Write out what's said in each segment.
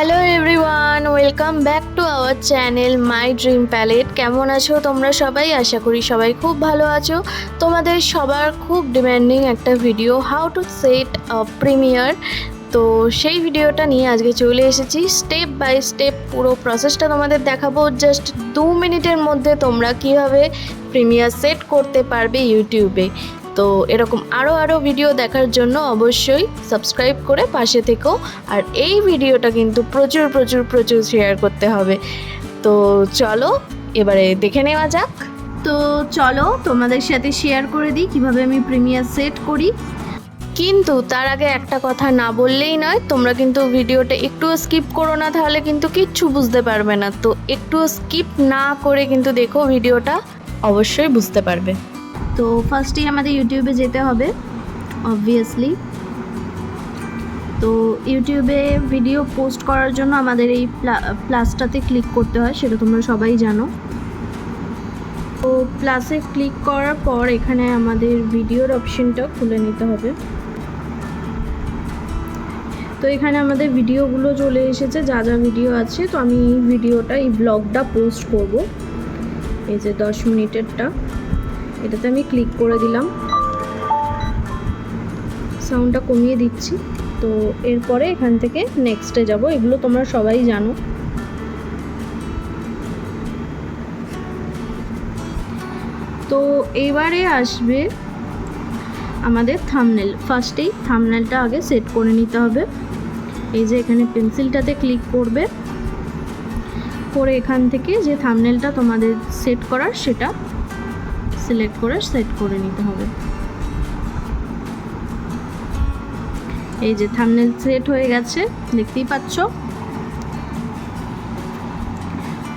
Hello everyone welcome back to our channel my dream palette কেমন আছো তোমরা সবাই? আশা করি সবাই খুব ভালো আছো। তোমাদের সবার খুব ডিম্যান্ডিং একটা video how to set premiere তো সেই ভিডিওটা নিয়ে আজকে চলে এসেছি। স্টেপ বাই স্টেপ পুরো প্রসেসটা তোমাদের দেখাবো। জাস্ট দু মিনিটের মধ্যে তোমরা কীভাবে প্রিমিয়ার সেট করতে পারবে ইউটিউবে তো এরকম আরও আরও ভিডিও দেখার জন্য অবশ্যই সাবস্ক্রাইব করে পাশে থেকো। আর এই ভিডিওটা কিন্তু প্রচুর প্রচুর প্রচুর শেয়ার করতে হবে। তো চলো এবারে দেখে নেওয়া যাক। তো চলো তোমাদের সাথে শেয়ার করে দিই কীভাবে আমি প্রিমিয়ার সেট করি। কিন্তু তার আগে একটা কথা না বললেই নয় তোমরা কিন্তু ভিডিওটা একটু স্কিপ করো না তাহলে কিন্তু কিচ্ছু বুঝতে পারবে না। তো একটু স্কিপ না করে কিন্তু দেখো ভিডিওটা অবশ্যই বুঝতে পারবে। তো ফার্স্টেই আমাদের ইউটিউবে যেতে হবে অবভিয়াসলি তো ইউটিউবে ভিডিও পোস্ট করার জন্য আমাদের এই প্লাসটাতে ক্লিক করতে হয়, সেটা তোমরা সবাই জানো। তো প্লাসে ক্লিক করার পর এখানে আমাদের ভিডিওর অপশনটা খুলে নিতে হবে। তো এখানে আমাদের ভিডিওগুলো চলে এসেছে, যা যা ভিডিও আছে, তো আমি এই ভিডিওটা এই ব্লগটা পোস্ট করব। এই যে দশ মিনিটেরটা। এটাতে আমি ক্লিক করে দিলাম। সাউন্ডটা কমিয়ে দিচ্ছি। তো এরপরে এখান থেকে নেক্সটে যাব। এগুলো তোমরা সবাই জানো। তো এবারে আসবে আমাদের থামনেল ফার্স্টেই থামনেলটা আগে সেট করে নিতে হবে। এই যে এখানে পেন্সিলটাতে ক্লিক করবে। করে এখান থেকে যে থামনেলটা তোমাদের সেট করার সেটা সিলেক্ট করে সেট করে নিতে হবে। এই যে থামনেল সেট হয়ে গেছে, দেখতেই পাচ্ছ?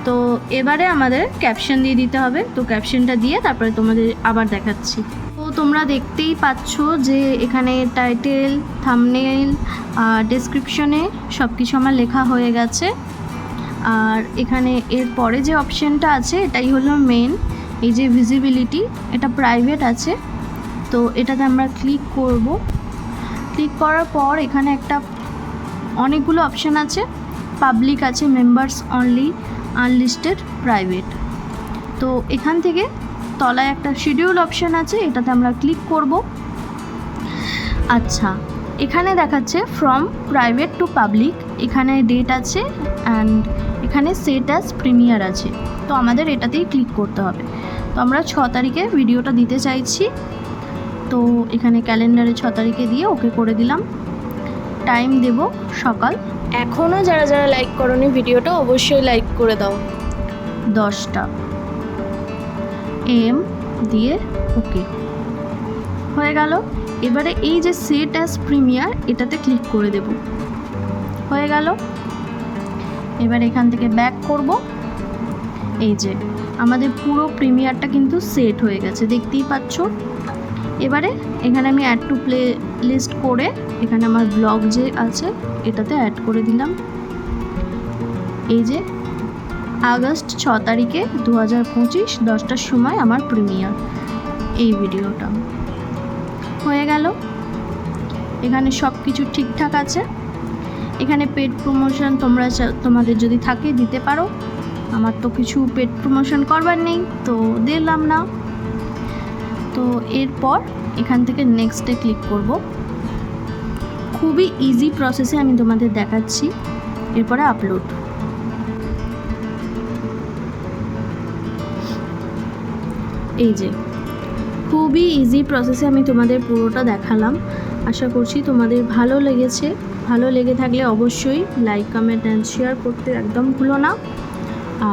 তো এবারে আমাদের ক্যাপশন দিয়ে দিতে হবে। তো ক্যাপশনটা দিয়ে তারপরে তোমাদের আবার দেখাচ্ছি। তো তোমরা দেখতেই পাচ্ছ যে এখানে টাইটেল থামনেল আর ডেসক্রিপশনে সব কিছু আমার লেখা হয়ে গেছে। আর এখানে এর পরে যে অপশানটা আছে, এটাই হলো মেন এই যে ভিজিবিলিটি এটা প্রাইভেট আছে, তো এটাতে আমরা ক্লিক করব। ক্লিক করার পর এখানে একটা অনেকগুলো অপশান আছে পাবলিক আছে মেম্বার্স অনলি আনলিস্টেড প্রাইভেট তো এখান থেকে তলায় একটা শিডিউল অপশান আছে, এটাতে আমরা ক্লিক করব। আচ্ছা এখানে দেখাচ্ছে ফ্রম প্রাইভেট টু পাবলিক এখানে ডেট আছে অ্যান্ড এখানে সেট অ্যাজ প্রিমিয়ার আছে। তো আমাদের এটাতেই ক্লিক করতে হবে। তো আমরা ছ তারিখে ভিডিওটা দিতে চাইছি। তো এখানে ক্যালেন্ডারে ছ তারিখে দিয়ে ওকে করে দিলাম। টাইম দেব সকাল এখনও যারা যারা লাইক করনি ভিডিওটা অবশ্যই লাইক করে দাও। দশটা। এম দিয়ে ওকে হয়ে গেল। এবারে এই যে সেট অ্যাজ প্রিমিয়ার এটাতে ক্লিক করে দেব। হয়ে গেল। এবার এখান থেকে ব্যাক করব। এই যে, আমাদের পুরো প্রিমিয়ারটা কিন্তু সেট হয়ে গেছে, দেখতেই পাচ্ছ। এবারে এখানে আমি অ্যাড টু প্লে লিস্ট করে এখানে আমার ব্লগ যে আছে, এটাতে অ্যাড করে দিলাম। এই যে, আগস্ট ছ তারিখে দু হাজার পঁচিশ দশটার সময় আমার প্রিমিয়ার এই ভিডিওটা হয়ে গেল। এখানে সব কিছু ঠিকঠাক আছে। এখানে পেড প্রমোশন তোমরা তোমাদের যদি থাকে দিতে পারো। আমার তো কিছু পেড প্রমোশন করবার নেই, তো দিলাম না। তো এরপর এখান থেকে নেক্সটে ক্লিক করব। খুবই ইজি প্রসেসে আমি তোমাদের দেখাচ্ছি, এরপরে আপলোড এই যে খুবই ইজি প্রসেসে আমি তোমাদের পুরোটা দেখালাম। আশা করছি তোমাদের ভালো লেগেছে। ভালো লেগে থাকলে অবশ্যই লাইক কমেন্ট অ্যান্ড শেয়ার করতে একদম ভুলো না।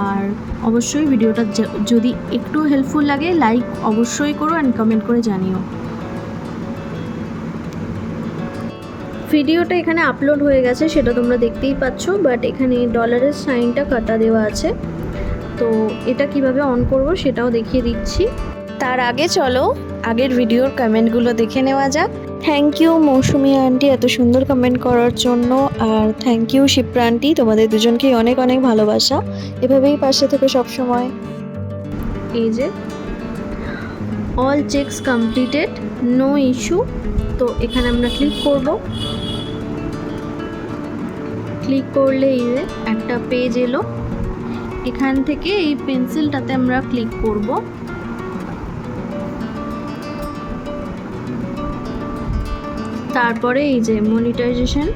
আর অবশ্যই ভিডিওটা যদি একটু হেল্পফুল লাগে লাইক অবশ্যই করো অ্যান্ড কমেন্ট করে জানিও। ভিডিওটা এখানে আপলোড হয়ে গেছে, সেটা তোমরা দেখতেই পাচ্ছ বাট এখানে ডলারের সাইনটা কাটা দেওয়া আছে। তো এটা কীভাবে অন করব সেটাও দেখিয়ে দিচ্ছি। তার আগে চলো, আগের ভিডিওর কমেন্টগুলো দেখে নেওয়া যাক। থ্যাংক ইউ মৌসুমি আন্টি এত সুন্দর কমেন্ট করার জন্য। আর থ্যাংক ইউ শিপ্রা আন্টি তোমাদের দুজনকেই অনেক অনেক ভালোবাসা। এভাবেই পাশে থেকে সবসময়। এই যে all checks completed no issue তো এখানে আমরা ক্লিক করব। ক্লিক করলে এই যে একটা পেজ এলো। এখান থেকে এই পেন্সিলটাতে আমরা ক্লিক করব। তারপরে এই যে মনিটাইজেশন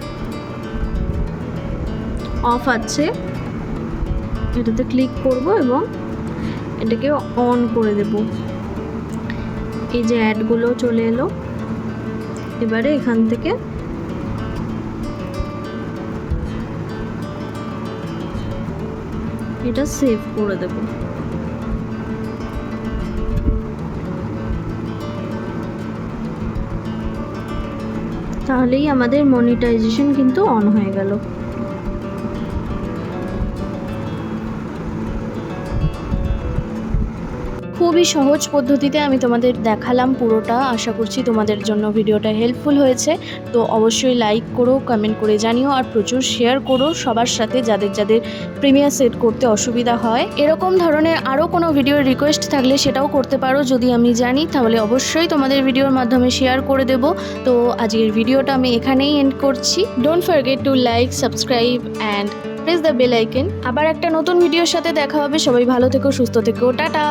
অফ আছে। এটাতে ক্লিক করব এবং এটাকে অন করে দেব। এই যে অ্যাডগুলো চলে এলো। এবারে এখান থেকে এটা সেভ করে দেব। তাহলেই আমাদের মনিটাইজেশন কিন্তু অন হয়ে গেল। খুবই সহজ পদ্ধতিতে আমি তোমাদের দেখালাম পুরোটা। আশা করছি তোমাদের জন্য ভিডিওটা হেল্পফুল হয়েছে। তো অবশ্যই লাইক করো কমেন্ট করে জানিও আর প্রচুর শেয়ার করো। সবার সাথে যাদের যাদের প্রিমিয়ার সেট করতে অসুবিধা হয়। এরকম ধরনের আরও কোনো ভিডিওর রিকোয়েস্ট থাকলে সেটাও করতে পারো। যদি আমি জানি, তাহলে অবশ্যই তোমাদের ভিডিওর মাধ্যমে শেয়ার করে দেব। তো আজকের ভিডিওটা আমি এখানেই এন্ড করছি। Don't forget to like subscribe and press the bell icon আবার একটা নতুন ভিডিওর সাথে দেখা হবে। সবাই ভালো থেকো, সুস্থ থেকো। টাটা!